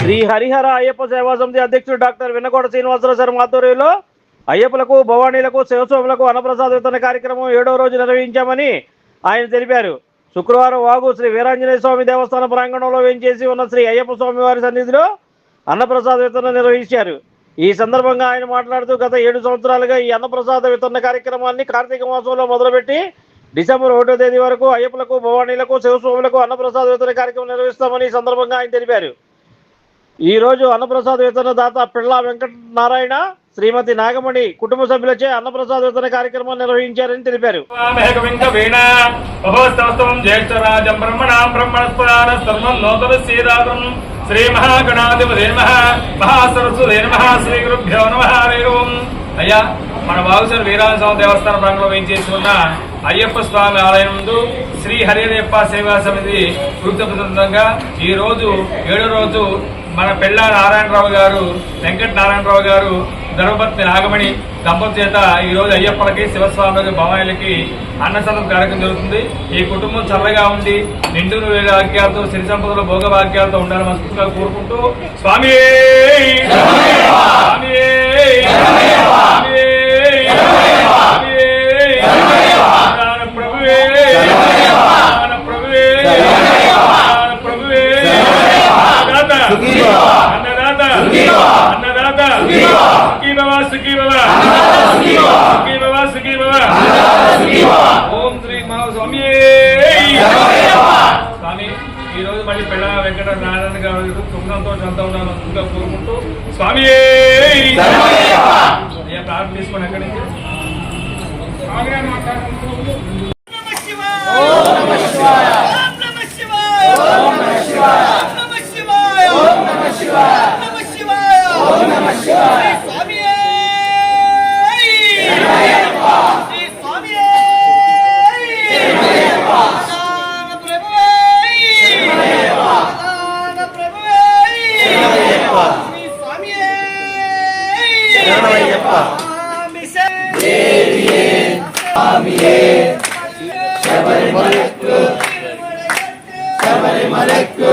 శ్రీ హరిహర అయ్యప్ప సేవా సమితి అధ్యక్షుడు doctor Vinakota Srinivasarao sir ఆధ్వర్యంలో అయ్యప్పలకు భవానీలకు శివస్వాములకు అన్నప్రసాద వితరణ కార్యక్రమం ఏడో రోజు నిర్వహించామని ఆయన తెలిపారు. శుక్రవారం వాగు శ్రీ వీరాంజనేయ స్వామి దేవస్థాన ప్రాంగణంలో వేయించేసి ఉన్న శ్రీ అయ్యప్ప స్వామి వారి సన్నిధిలో అన్నప్రసాద వితరణ నిర్వహించారు. ఈ సందర్భంగా ఆయన మాట్లాడుతూ గత ఏడు సంవత్సరాలుగా ఈ అన్నప్రసాద వితరణ కార్యక్రమాన్ని కార్తీక మాసంలో మొదలుపెట్టి డిసెంబర్ ఒకటో తేదీ వరకు అయ్యప్పలకు భవానీలకు శివస్వాములకు అన్నప్రసాద వితరణ కార్యక్రమం నిర్వహిస్తామని ఈ సందర్భంగా ఆయన తెలిపారు. ఈ రోజు అన్నప్రసాద్ వితరణ దాత పిళ్ళ వెంకట నారాయణ శ్రీమతి నాగమణి కుటుంబ సభ్యులచే అన్నప్రసాద్ వితరణ కార్యక్రమం నిర్వహించారని తెలిపారు. శ్రీ మహాగణాధిపతి నమ మహాసరస్వతి నమ శ్రీ గురుభ్యో నమ హరి ఓం. అయ్యా మన బాగుసారి వీరాజస్వామి దేవస్థాన ప్రాంగంలో వేయించేసి ఉన్న అయ్యప్ప స్వామి ఆలయం ముందు శ్రీ హరియప్ప సేవా సమితి వృత్తి ఈ రోజు ఏడో రోజు మన పెళ్ళ నారాయణరావు గారు వెంకట నారాయణరావు గారు ధర్మపత్ని నాగమణి దంపతి చేత ఈ రోజు అయ్యప్పలకి శివస్వామికి భవాయిలకి అన్నసంతం కార్యక్రమం జరుగుతుంది. ఈ కుటుంబం చల్లగా ఉండి నిండు వాక్యాలతో సిరి సంపదలు భోగ వాక్యాలతో ఉండాలని మనస్ఫూర్తిగా కోరుకుంటూ స్వామి! భవ సుఖీ భవ సుఖీ భవ సుఖీ భవ ఓం శ్రీ మహాస్వామి స్వామి. ఈ రోజు మళ్ళీ పెళ్ళ వెంకట నారాయణ గారు ఇంకా కోరుకుంటూ స్వామి. ప్రార్థన తీసుకొని ఎక్కడి నుంచి? சரணமையப்பா சரணமையப்பா தேவியே சாமியே சபரிமலைக்கு சபரிமலைக்கு.